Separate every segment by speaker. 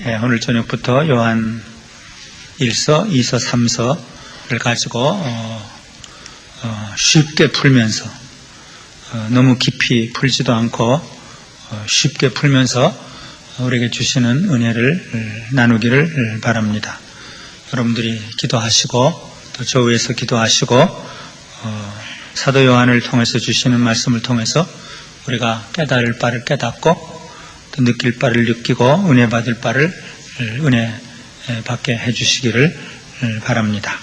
Speaker 1: 예, 오늘 저녁부터 요한 1서, 2서, 3서를 가지고 어, 어, 쉽게 풀면서 어, 너무 깊이 풀지도 않고 어, 쉽게 풀면서 우리에게 주시는 은혜를 어, 나누기를 바랍니다. 여러분들이 기도하시고 또 저 위에서 기도하시고 어, 사도 요한을 통해서 주시는 말씀을 통해서 우리가 깨달을 바를 깨닫고 또 느낄 바를 느끼고 은혜 받을 바를 은혜 받게 해주시기를 바랍니다.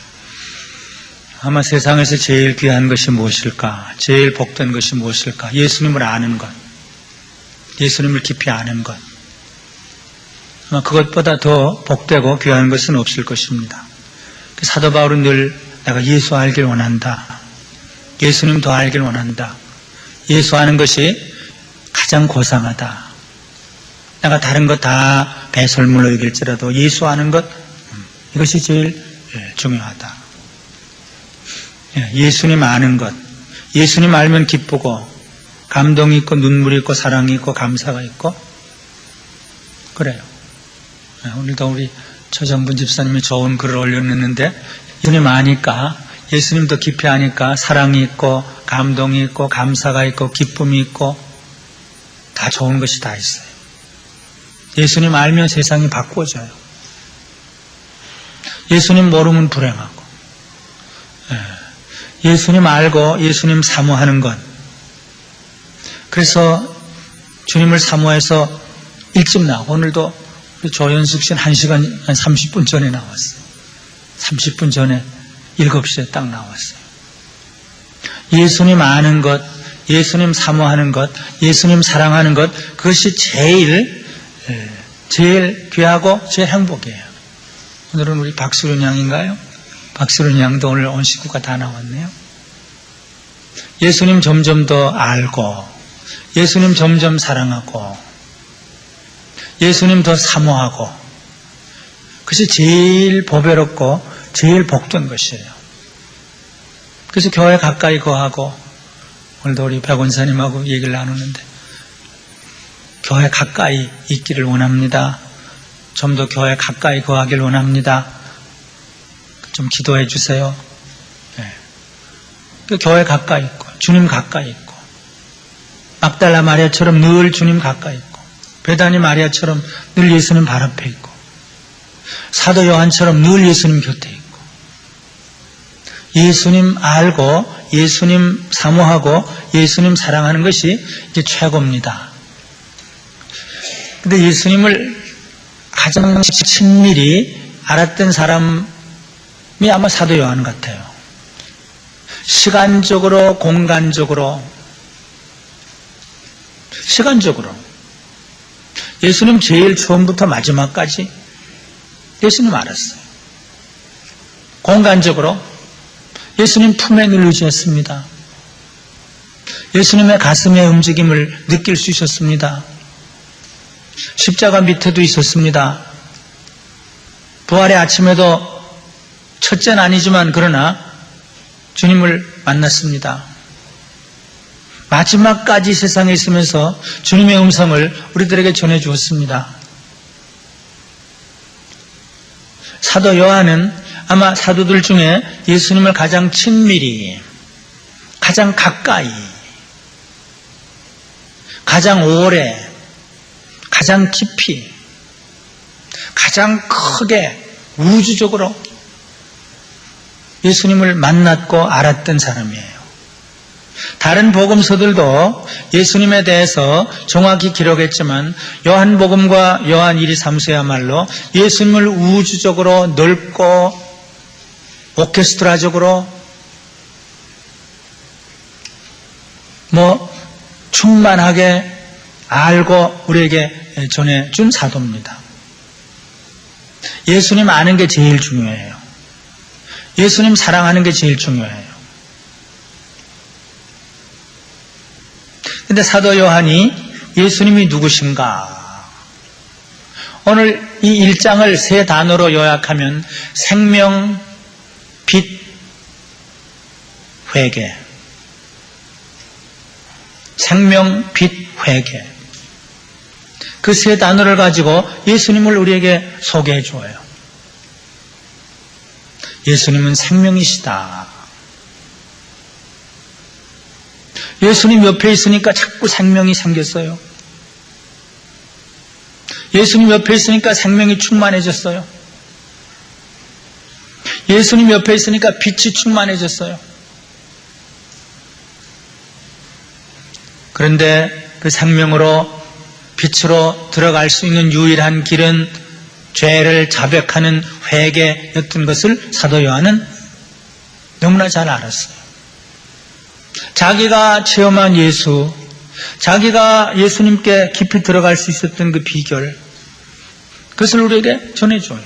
Speaker 1: 아마 세상에서 제일 귀한 것이 무엇일까? 제일 복된 것이 무엇일까? 예수님을 아는 것. 예수님을 깊이 아는 것. 아마 그것보다 더 복되고 귀한 것은 없을 것입니다. 사도 바울은 늘 내가 예수 알길 원한다. 예수님 더 알길 원한다. 예수 아는 것이 가장 고상하다. 내가 다른 것 다 배설물로 여길지라도 예수 아는 것 음, 이것이 제일 중요하다. 예, 예수님 아는 것, 예수님 알면 기쁘고 감동이 있고 눈물이 있고 사랑이 있고 감사가 있고 그래요. 예, 오늘도 우리 최정분 집사님이 좋은 글을 올려놨는데 예수님 아니까 예수님 도 깊이 아니까 사랑이 있고 감동이 있고 감사가 있고 기쁨이 있고 다 좋은 것이 다 있어요. 예수님 알면 세상이 바꿔져요. 예수님 모르면 불행하고 예. 예수님 알고 예수님 사모하는 것 그래서 주님을 사모해서 일찍 나오고 오늘도 조현숙 씨는 1시간 한 30분 전에 나왔어요. 30분 전에 7시에 딱 나왔어요. 예수님 아는 것, 예수님 사모하는 것, 예수님 사랑하는 것, 그것이 제일, 제일 귀하고 제일 행복이에요. 오늘은 우리 박수련 양인가요? 박수련 양도 오늘 온 식구가 다 나왔네요. 예수님 점점 더 알고, 예수님 점점 사랑하고, 예수님 더 사모하고, 그것이 제일 보배롭고 제일 복된 것이에요. 그래서 교회 가까이 거하고, 오늘도 우리 백원사님하고 얘기를 나누는데, 교회 가까이 있기를 원합니다. 좀 더 교회 가까이 거하길 원합니다. 좀 기도해 주세요. 네. 그 교회 가까이 있고, 주님 가까이 있고, 막달라 마리아처럼 늘 주님 가까이 있고, 베다니 마리아처럼 늘 예수님 발 앞에 있고, 사도 요한처럼 늘 예수님 곁에 있고, 예수님 알고, 예수님 사모하고, 예수님 사랑하는 것이 이제 최고입니다. 근데 예수님을 가장 친밀히 알았던 사람이 아마 사도 요한 같아요. 시간적으로, 공간적으로, 시간적으로. 예수님 제일 처음부터 마지막까지 예수님 알았어요. 공간적으로 예수님 품에 늘 의지했습니다. 예수님의 가슴의 움직임을 느낄 수 있었습니다. 십자가 밑에도 있었습니다. 부활의 아침에도 첫째는 아니지만 그러나 주님을 만났습니다. 마지막까지 세상에 있으면서 주님의 음성을 우리들에게 전해 주었습니다. 사도 요한은 아마 사도들 중에 예수님을 가장 친밀히, 가장 가까이, 가장 오래, 가장 깊이, 가장 크게 우주적으로 예수님을 만났고 알았던 사람이에요. 다른 복음서들도 예수님에 대해서 정확히 기록했지만 요한복음과 요한 1, 2, 3서야말로 예수님을 우주적으로 넓고 오케스트라적으로 뭐 충만하게 알고 우리에게 전해준 사도입니다. 예수님 아는 게 제일 중요해요. 예수님 사랑하는 게 제일 중요해요. 근데 사도 요한이 예수님이 누구신가? 오늘 이 일장을 세 단어로 요약하면 생명, 빛, 회개. 생명, 빛, 회개. 그그세 단어를 가지고 예수님을 우리에게 소개해 주어요. 예수님은 생명이시다. 예수님 옆에 있으니까 자꾸 생명이 생겼어요. 예수님 옆에 있으니까 생명이 충만해졌어요. 예수님 옆에 있으니까 빛이 충만해졌어요. 그런데 그 생명으로 빛으로 들어갈 수 있는 유일한 길은 죄를 자백하는 회개였던 것을 사도 요한은 너무나 잘 알았어요. 자기가 체험한 예수, 자기가 예수님께 깊이 들어갈 수 있었던 그 비결, 그것을 우리에게 전해줘요.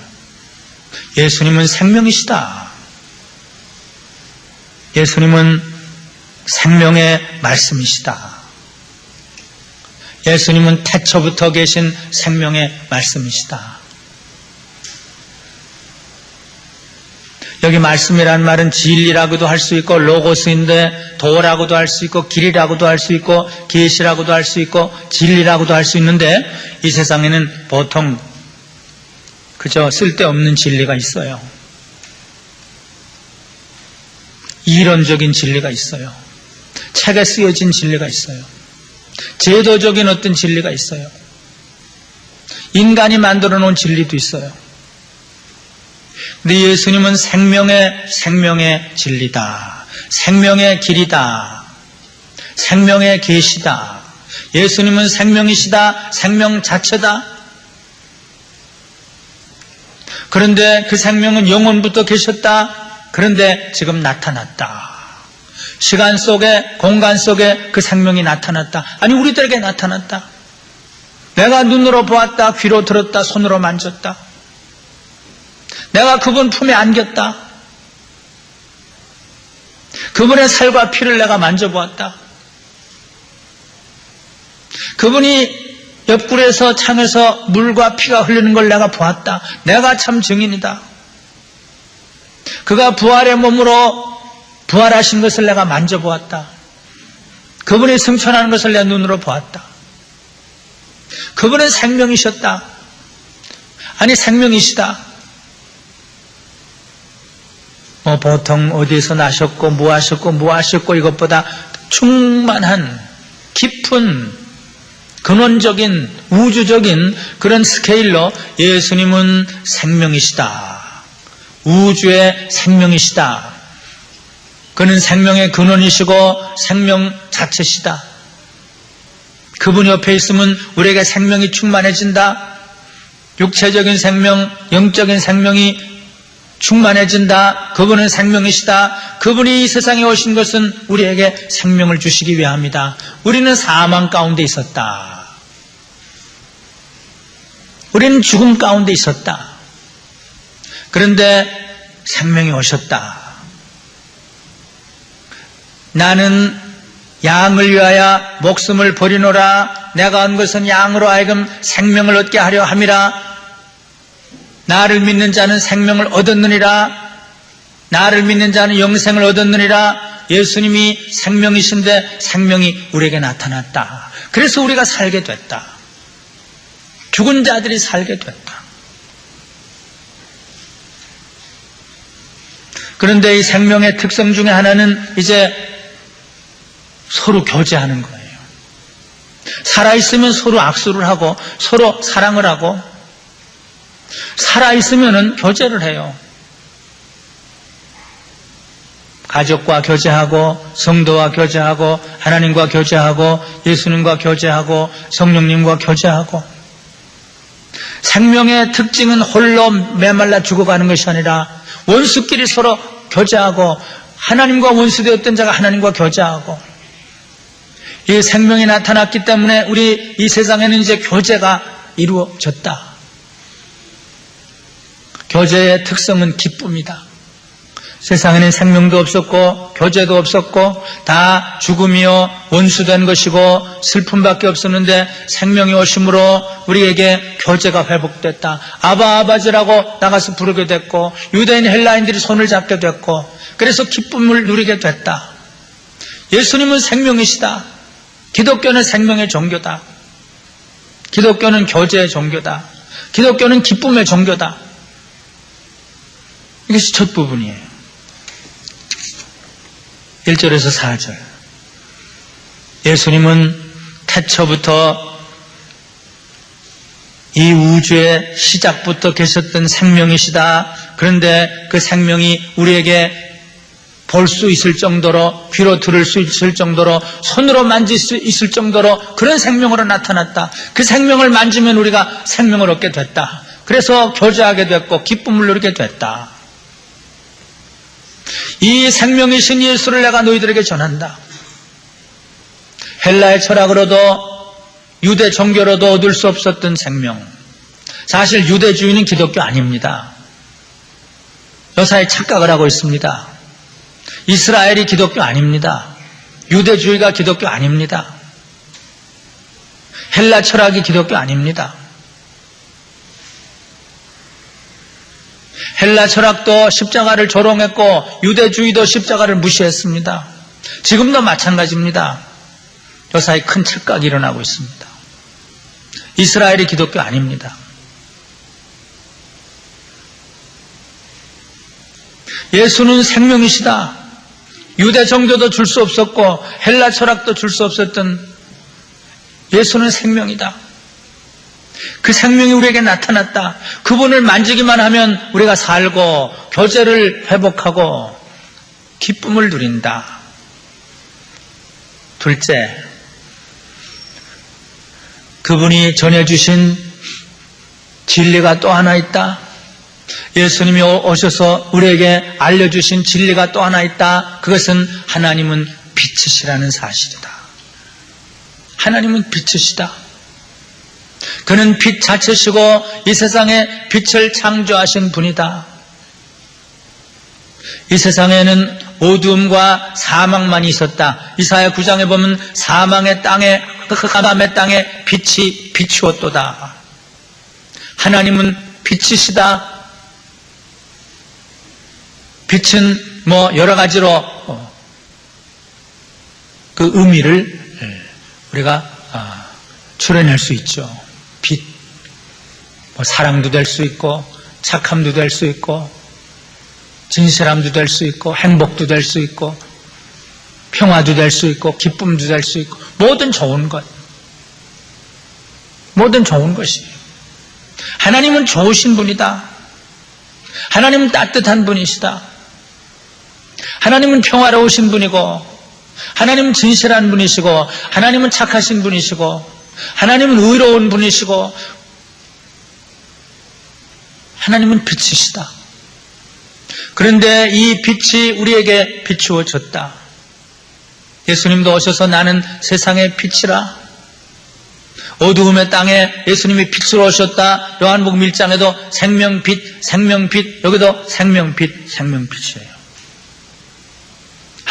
Speaker 1: 예수님은 생명이시다. 예수님은 생명의 말씀이시다. 예수님은 태초부터 계신 생명의 말씀이시다. 여기 말씀이라는 말은 진리라고도 할 수 있고 로고스인데 도라고도 할 수 있고 길이라고도 할 수 있고 계시라고도 할 수 있고 진리라고도 할 수 있는데 이 세상에는 보통 그저 쓸데없는 진리가 있어요. 이론적인 진리가 있어요. 책에 쓰여진 진리가 있어요. 제도적인 어떤 진리가 있어요. 인간이 만들어 놓은 진리도 있어요. 근데 예수님은 생명의 생명의 진리다. 생명의 길이다. 생명의 계시다. 예수님은 생명이시다. 생명 자체다. 그런데 그 생명은 영원부터 계셨다. 그런데 지금 나타났다. 시간 속에, 공간 속에 그 생명이 나타났다. 아니, 우리들에게 나타났다. 내가 눈으로 보았다, 귀로 들었다, 손으로 만졌다. 내가 그분 품에 안겼다. 그분의 살과 피를 내가 만져보았다. 그분이 옆구리에서 창에서 물과 피가 흐르는 걸 내가 보았다. 내가 참 증인이다. 그가 부활의 몸으로 부활하신 것을 내가 만져보았다. 그분이 승천하는 것을 내 눈으로 보았다. 그분은 생명이셨다. 아니 생명이시다. 뭐 보통 어디에서 나셨고 뭐 하셨고 뭐 하셨고 이것보다 충만한 깊은 근원적인 우주적인 그런 스케일로 예수님은 생명이시다. 우주의 생명이시다. 그는 생명의 근원이시고 생명 자체시다. 그분 옆에 있으면 우리에게 생명이 충만해진다. 육체적인 생명, 영적인 생명이 충만해진다. 그분은 생명이시다. 그분이 이 세상에 오신 것은 우리에게 생명을 주시기 위함이다. 우리는 사망 가운데 있었다. 우리는 죽음 가운데 있었다. 그런데 생명이 오셨다. 나는 양을 위하여 목숨을 버리노라. 내가 온 것은 양으로 하여금 생명을 얻게 하려 함이라. 나를 믿는 자는 생명을 얻었느니라. 나를 믿는 자는 영생을 얻었느니라. 예수님이 생명이신데 생명이 우리에게 나타났다. 그래서 우리가 살게 됐다. 죽은 자들이 살게 됐다. 그런데 이 생명의 특성 중에 하나는 이제 서로 교제하는 거예요. 살아있으면 서로 악수를 하고 서로 사랑을 하고 살아있으면 교제를 해요. 가족과 교제하고 성도와 교제하고 하나님과 교제하고 예수님과 교제하고 성령님과 교제하고 생명의 특징은 홀로 메말라 죽어가는 것이 아니라 원수끼리 서로 교제하고 하나님과 원수되었던 자가 하나님과 교제하고 이 생명이 나타났기 때문에 우리 이 세상에는 이제 교제가 이루어졌다. 교제의 특성은 기쁨이다. 세상에는 생명도 없었고 교제도 없었고 다 죽음이요 원수된 것이고 슬픔밖에 없었는데 생명이 오심으로 우리에게 교제가 회복됐다. 아바 아바지라고 나가서 부르게 됐고 유대인 헬라인들이 손을 잡게 됐고 그래서 기쁨을 누리게 됐다. 예수님은 생명이시다. 기독교는 생명의 종교다. 기독교는 교제의 종교다. 기독교는 기쁨의 종교다. 이것이 첫 부분이에요. 1절에서 4절. 예수님은 태초부터 이 우주의 시작부터 계셨던 생명이시다. 그런데 그 생명이 우리에게 볼 수 있을 정도로 귀로 들을 수 있을 정도로 손으로 만질 수 있을 정도로 그런 생명으로 나타났다. 그 생명을 만지면 우리가 생명을 얻게 됐다. 그래서 교제하게 됐고 기쁨을 누리게 됐다. 이 생명이신 예수를 내가 너희들에게 전한다. 헬라의 철학으로도 유대 종교로도 얻을 수 없었던 생명. 사실 유대주의는 기독교 아닙니다. 여사의 착각을 하고 있습니다. 이스라엘이 기독교 아닙니다. 유대주의가 기독교 아닙니다. 헬라 철학이 기독교 아닙니다. 헬라 철학도 십자가를 조롱했고 유대주의도 십자가를 무시했습니다. 지금도 마찬가지입니다. 여사이 큰 착각이 일어나고 있습니다. 이스라엘이 기독교 아닙니다. 예수는 생명이시다. 유대 종교도 줄 수 없었고 헬라 철학도 줄 수 없었던 예수는 생명이다. 그 생명이 우리에게 나타났다. 그분을 만지기만 하면 우리가 살고 교제를 회복하고 기쁨을 누린다. 둘째, 그분이 전해주신 진리가 또 하나 있다. 예수님이 오셔서 우리에게 알려주신 진리가 또 하나 있다. 그것은 하나님은 빛이시라는 사실이다. 하나님은 빛이시다. 그는 빛 자체시고 이 세상에 빛을 창조하신 분이다. 이 세상에는 어두움과 사망만 있었다. 이사야 9장에 보면 사망의 땅에 흑암의 땅에 빛이 비추었도다. 하나님은 빛이시다. 빛은 뭐 여러 가지로 어, 그 의미를 우리가 아, 추려낼 수 있죠. 빛, 뭐 사랑도 될 수 있고 착함도 될 수 있고 진실함도 될 수 있고 행복도 될 수 있고 평화도 될 수 있고 기쁨도 될 수 있고 모든 좋은 것 모든 좋은 것이 하나님은 좋으신 분이다. 하나님은 따뜻한 분이시다. 하나님은 평화로우신 분이고 하나님은 진실한 분이시고 하나님은 착하신 분이시고 하나님은 의로운 분이시고 하나님은 빛이시다. 그런데 이 빛이 우리에게 비추어졌다. 예수님도 오셔서 나는 세상의 빛이라. 어두움의 땅에 예수님이 빛으로 오셨다. 요한복음 1장에도 생명빛, 생명빛, 여기도 생명빛, 생명빛이에요.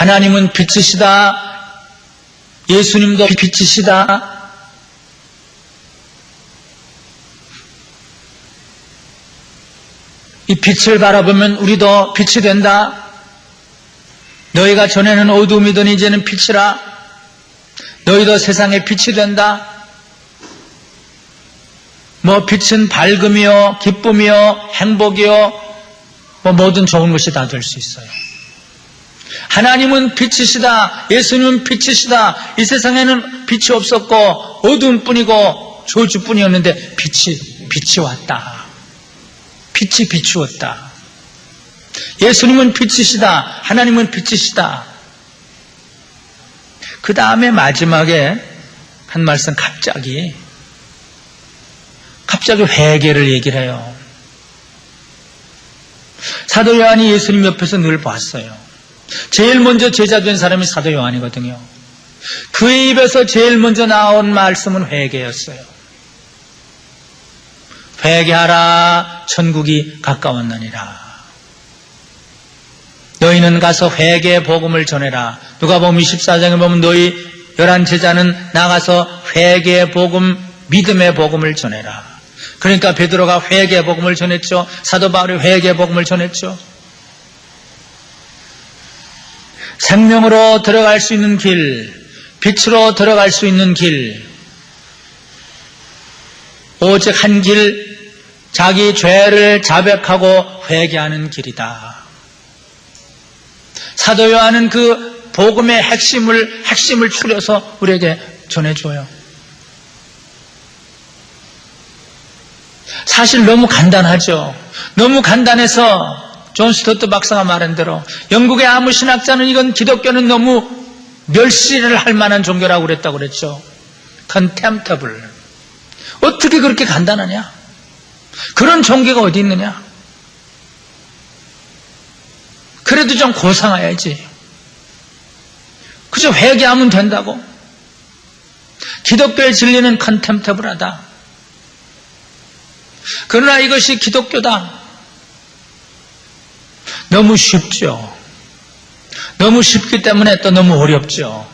Speaker 1: 하나님은 빛이시다. 예수님도 빛이시다. 이 빛을 바라보면 우리도 빛이 된다. 너희가 전에는 어두움이던 이제는 빛이라. 너희도 세상에 빛이 된다. 뭐 빛은 밝음이요, 기쁨이요, 행복이요, 뭐 모든 좋은 것이 다 될 수 있어요. 하나님은 빛이시다. 예수님은 빛이시다. 이 세상에는 빛이 없었고 어두움뿐이고 저주뿐이었는데 빛이 빛이 왔다. 빛이 비추었다. 예수님은 빛이시다. 하나님은 빛이시다. 그 다음에 마지막에 한 말씀 갑자기 갑자기 회개를 얘기를 해요. 사도 요한이 예수님 옆에서 늘 봤어요. 제일 먼저 제자 된 사람이 사도 요한이거든요. 그의 입에서 제일 먼저 나온 말씀은 회개였어요. 회개하라 천국이 가까웠느니라. 너희는 가서 회개의 복음을 전해라. 누가 보면 24장에 보면 너희 열한 제자는 나가서 회개의 복음, 믿음의 복음을 전해라. 그러니까 베드로가 회개의 복음을 전했죠. 사도 바울이 회개의 복음을 전했죠. 생명으로 들어갈 수 있는 길, 빛으로 들어갈 수 있는 길, 오직 한 길, 자기 죄를 자백하고 회개하는 길이다. 사도 요한은 그 복음의 핵심을, 핵심을 추려서 우리에게 전해줘요. 사실 너무 간단하죠. 너무 간단해서 존 스토트 박사가 말한 대로 영국의 아무 신학자는 이건 기독교는 너무 멸시를 할 만한 종교라고 그랬다고 그랬죠. contemptible. 어떻게 그렇게 간단하냐? 그런 종교가 어디 있느냐? 그래도 좀 고상해야지. 그저 회개하면 된다고. 기독교의 진리는 컨템터블하다. 그러나 이것이 기독교다. 너무 쉽죠. 너무 쉽기 때문에 또 너무 어렵죠.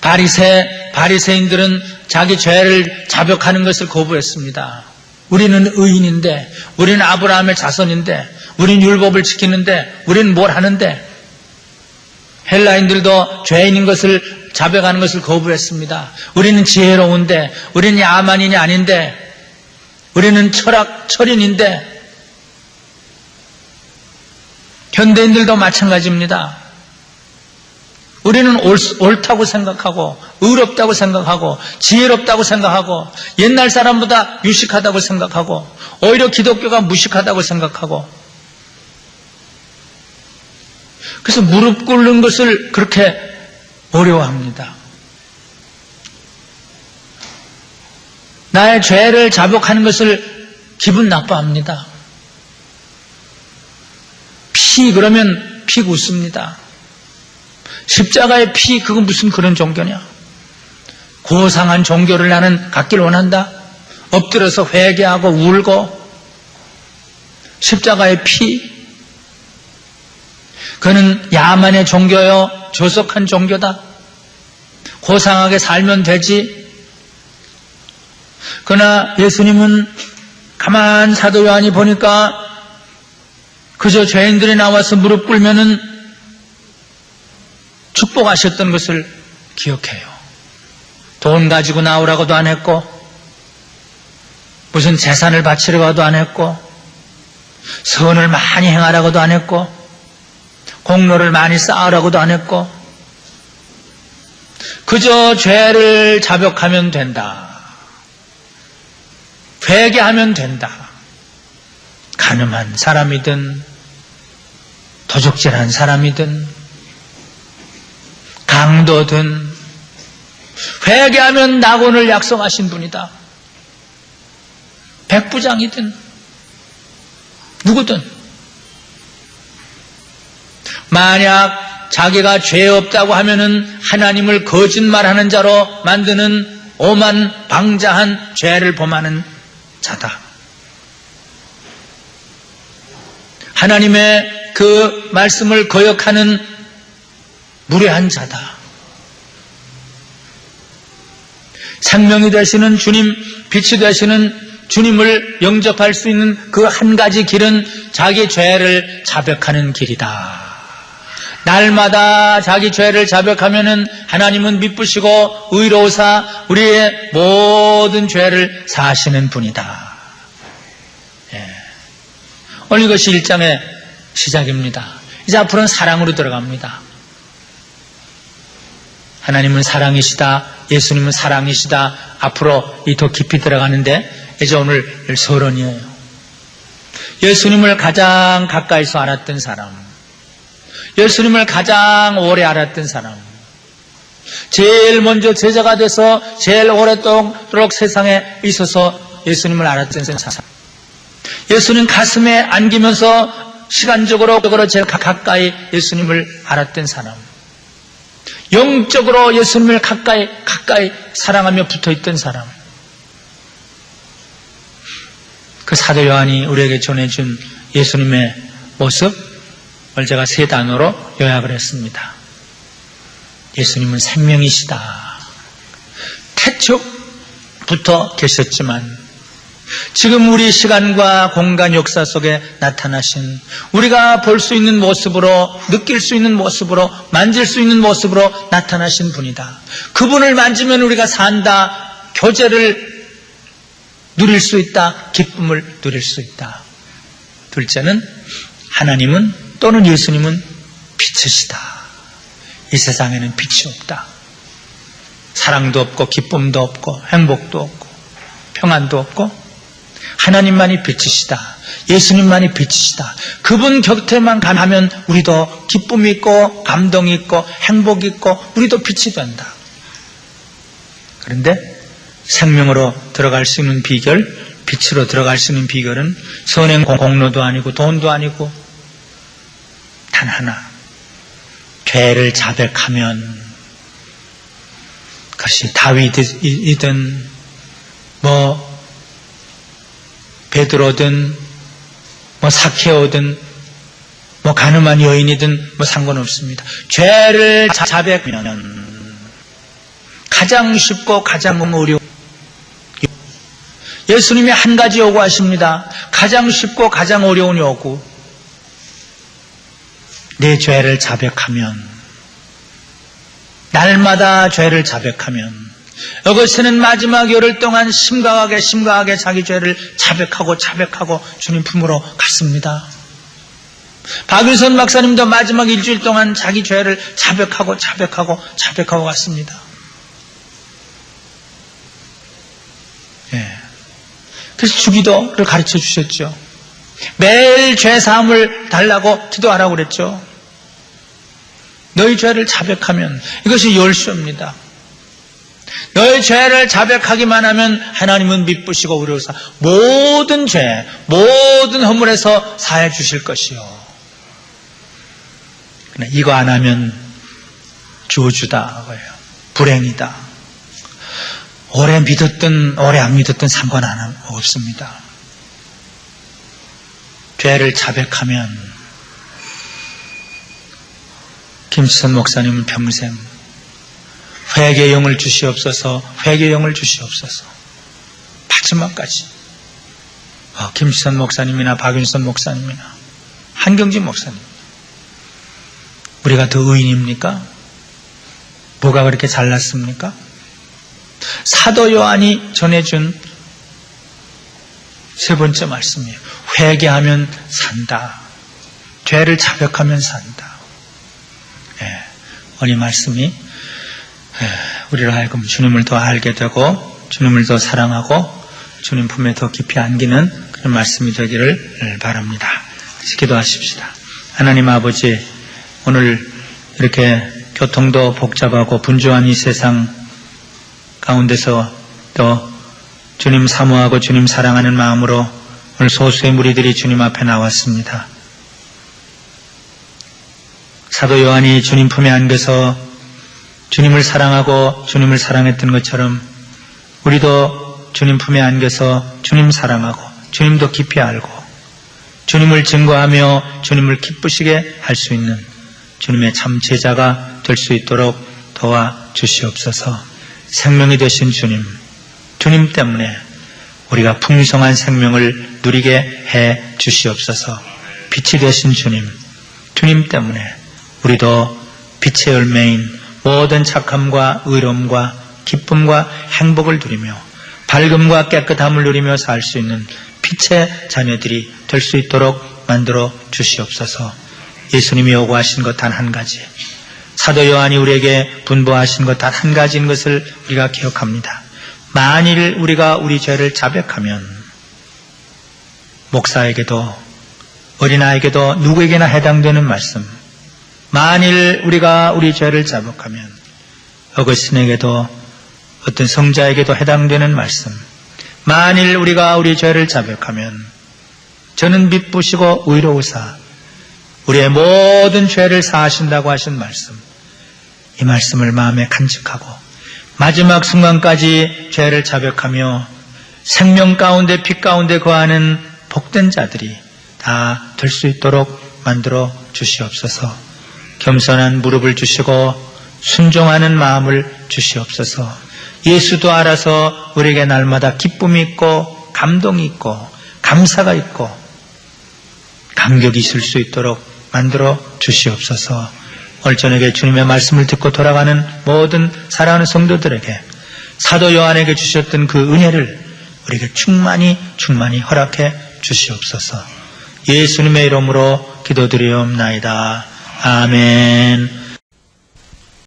Speaker 1: 바리새 바리새인들은 자기 죄를 자백하는 것을 거부했습니다. 우리는 의인인데, 우리는 아브라함의 자손인데, 우리는 율법을 지키는데, 우리는 뭘 하는데, 헬라인들도 죄인인 것을 자백하는 것을 거부했습니다. 우리는 지혜로운데, 우리는 야만인이 아닌데, 우리는 철학, 철인인데, 현대인들도 마찬가지입니다. 우리는 옳, 옳다고 생각하고, 의롭다고 생각하고, 지혜롭다고 생각하고, 옛날 사람보다 유식하다고 생각하고, 오히려 기독교가 무식하다고 생각하고, 그래서 무릎 꿇는 것을 그렇게 어려워합니다. 나의 죄를 자복하는 것을 기분 나빠합니다. 피 그러면 피 웃습니다. 십자가의 피 그건 무슨 그런 종교냐? 고상한 종교를 나는 갖길 원한다. 엎드려서 회개하고 울고 십자가의 피 그는 야만의 종교요 조속한 종교다. 고상하게 살면 되지. 그러나 예수님은 가만 사도 요한이 보니까 그저 죄인들이 나와서 무릎 꿇으면은 축복하셨던 것을 기억해요. 돈 가지고 나오라고도 안 했고, 무슨 재산을 바치려고도 안 했고, 선을 많이 행하라고도 안 했고, 공로를 많이 쌓으라고도 안 했고, 그저 죄를 자백하면 된다. 회개하면 된다. 가늠한 사람이든, 도적질한 사람이든, 강도든, 회개하면 낙원을 약속하신 분이다. 백부장이든, 누구든, 만약 자기가 죄 없다고 하면은 하나님을 거짓말하는 자로 만드는 오만 방자한 죄를 범하는 자다. 하나님의 그 말씀을 거역하는 무례한 자다. 생명이 되시는 주님, 빛이 되시는 주님을 영접할 수 있는 그 한 가지 길은 자기 죄를 자백하는 길이다. 날마다 자기 죄를 자백하면은 하나님은 미쁘시고 의로우사 우리의 모든 죄를 사하시는 분이다. 예. 오늘 이것이 일장의 시작입니다. 이제 앞으로는 사랑으로 들어갑니다. 하나님은 사랑이시다. 예수님은 사랑이시다. 앞으로 이 더 깊이 들어가는데 이제 오늘 서론이에요. 예수님을 가장 가까이서 알았던 사람. 예수님을 가장 오래 알았던 사람. 제일 먼저 제자가 돼서 제일 오랫도록 세상에 있어서 예수님을 알았던 사람. 예수님 가슴에 안기면서 시간적으로 제일 가까이 예수님을 알았던 사람. 영적으로 예수님을 가까이, 가까이 사랑하며 붙어 있던 사람. 그 사도 요한이 우리에게 전해준 예수님의 모습, 을 제가 세 단어로 요약을 했습니다. 예수님은 생명이시다. 태초부터 계셨지만 지금 우리 시간과 공간 역사 속에 나타나신 우리가 볼 수 있는 모습으로 느낄 수 있는 모습으로 만질 수 있는 모습으로 나타나신 분이다. 그분을 만지면 우리가 산다. 교제를 누릴 수 있다. 기쁨을 누릴 수 있다. 둘째는 하나님은 또는 예수님은 빛이시다. 이 세상에는 빛이 없다. 사랑도 없고 기쁨도 없고 행복도 없고 평안도 없고 하나님만이 빛이시다. 예수님만이 빛이시다. 그분 곁에만 가면 우리도 기쁨이 있고 감동이 있고 행복이 있고 우리도 빛이 된다. 그런데 생명으로 들어갈 수 있는 비결, 빛으로 들어갈 수 있는 비결은 선행 공로도 아니고 돈도 아니고 단 하나. 죄를 자백하면 그것이 다윗이든 뭐 베드로든 뭐 사케오든 뭐 가늠한 여인이든 뭐 상관없습니다. 죄를 자백하면 가장 쉽고 가장 어려운 예수님이 한 가지 요구하십니다. 가장 쉽고 가장 어려운 요구. 내 죄를 자백하면 날마다 죄를 자백하면 이것은 마지막 열흘 동안 심각하게 심각하게 자기 죄를 자백하고 자백하고 주님 품으로 갔습니다. 박윤선 박사님도 마지막 일주일 동안 자기 죄를 자백하고 자백하고 자백하고 갔습니다. 예. 그래서 주기도를 가르쳐 주셨죠. 매일 죄 사함을 달라고 기도하라고 그랬죠. 너희 죄를 자백하면 이것이 열쇠입니다. 너희 죄를 자백하기만 하면 하나님은 미쁘시고 우려사 모든 죄, 모든 허물에서 사해 주실 것이요. 이거 안 하면 저주다. 불행이다. 오래 믿었든 오래 안 믿었든 상관 안 없습니다. 죄를 자백하면 김수선 목사님은 평생 회개의 영을 주시옵소서, 회개의 영을 주시옵소서. 마지막까지. 어, 김수선 목사님이나 박윤선 목사님이나 한경진 목사님. 우리가 더 의인입니까? 뭐가 그렇게 잘났습니까? 사도 요한이 전해준 세 번째 말씀이에요. 회개하면 산다. 죄를 자백하면 산다. 예, 오늘 말씀이 예, 우리를 하여금 주님을 더 알게 되고 주님을 더 사랑하고 주님 품에 더 깊이 안기는 그런 말씀이 되기를 바랍니다. 기도하십시다. 하나님 아버지 오늘 이렇게 교통도 복잡하고 분주한 이 세상 가운데서 또 주님 사모하고 주님 사랑하는 마음으로 오늘 소수의 무리들이 주님 앞에 나왔습니다. 사도 요한이 주님 품에 안겨서 주님을 사랑하고 주님을 사랑했던 것처럼 우리도 주님 품에 안겨서 주님 사랑하고 주님도 깊이 알고 주님을 증거하며 주님을 기쁘시게 할 수 있는 주님의 참 제자가 될 수 있도록 도와 주시옵소서. 생명이 되신 주님, 주님 때문에 우리가 풍성한 생명을 누리게 해 주시옵소서. 빛이 되신 주님, 주님 때문에 우리도 빛의 열매인 모든 착함과 의로움과 기쁨과 행복을 누리며 밝음과 깨끗함을 누리며 살 수 있는 빛의 자녀들이 될 수 있도록 만들어 주시옵소서. 예수님이 요구하신 것 단 한 가지. 사도 요한이 우리에게 분부하신 것 단 한 가지인 것을 우리가 기억합니다. 만일 우리가 우리 죄를 자백하면 목사에게도 어린아이에게도 누구에게나 해당되는 말씀. 만일 우리가 우리 죄를 자백하면 어거신에게도 어떤 성자에게도 해당되는 말씀. 만일 우리가 우리 죄를 자백하면 저는 믿부시고 의로우사 우리의 모든 죄를 사하신다고 하신 말씀. 이 말씀을 마음에 간직하고 마지막 순간까지 죄를 자백하며 생명 가운데 피 가운데 거하는 복된 자들이 다 될 수 있도록 만들어 주시옵소서. 겸손한 무릎을 주시고 순종하는 마음을 주시옵소서. 예수도 알아서 우리에게 날마다 기쁨이 있고 감동이 있고 감사가 있고 감격이 있을 수 있도록 만들어 주시옵소서. 저녁에 주님의 말씀을 듣고 돌아가는 모든 사랑하는 성도들에게 사도 요한에게 주셨던 그 은혜를 우리에게 충만히 충만히 허락해 주시옵소서. 예수님의 이름으로 기도드리옵나이다. 아멘.